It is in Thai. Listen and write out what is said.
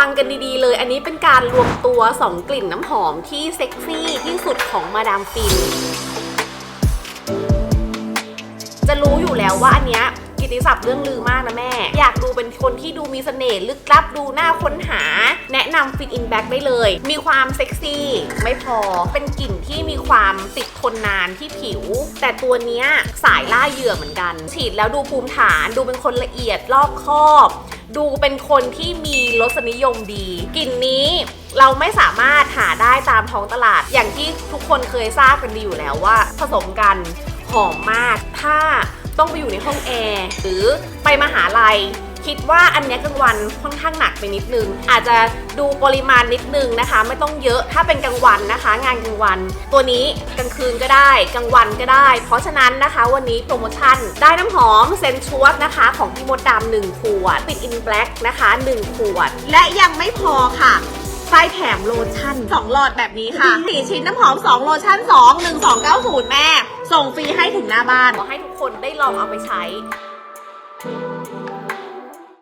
ฟังกันดีๆเลย อันนี้เป็นการรวมตัว 2 กลิ่นน้ำหอมที่เซ็กซี่ที่สุดของมาดามฟิน จะรู้อยู่แล้วว่าอันเนี้ยกิติศัพท์เรื่องลือมากนะแม่ อยากดูเป็นคนที่ดูมีเสน่ห์ลึกลับดูหน่าค้นหา แนะนำฟิตอินแบ็กได้เลย มีความเซ็กซี่ ไม่พอเป็นกลิ่นที่มีความติดทนนานที่ผิว แต่ตัวเนี้ยสายล่าเหยื่อเหมือนกัน ฉีดแล้วดูภูมิฐานดูเป็นคนละเอียดรอบคอบ ดูเป็นคนที่มีรสนิยมดี กลิ่นนี้เราไม่สามารถหาได้ตามท้องตลาด อย่างที่ทุกคนเคยทราบกันดีอยู่แล้วว่า ผสมกันหอมมาก ถ้า ต้องไปอยู่ในห้องแอร์หรือไปมหาลัย คิดว่าอันนี้กลางวันค่อนข้างหนักไปนิดนึง อาจจะดูปริมาณนิดนึงนะคะ ไม่ต้องเยอะถ้าเป็นกลางวันนะคะ งานกลางวัน ตัวนี้กลางคืนก็ได้กลางวันก็ได้ เพราะฉะนั้นนะคะวันนี้โปรโมชั่นได้น้ำหอมเซนชวสนะคะของพี่มดดำหนึ่งขวดปิดอินแบล็กนะคะ 1 ขวด และยังไม่พอค่ะ ไฟแถมโลชั่น 2 หลอดแบบนี้ค่ะ 4 ชิ้นน้ำหอม 2 โลชั่น 2 1 2 9 0 แม่ ส่งฟรีให้ถึงหน้าบ้าน ขอให้ทุกคนได้ลองเอาไปใช้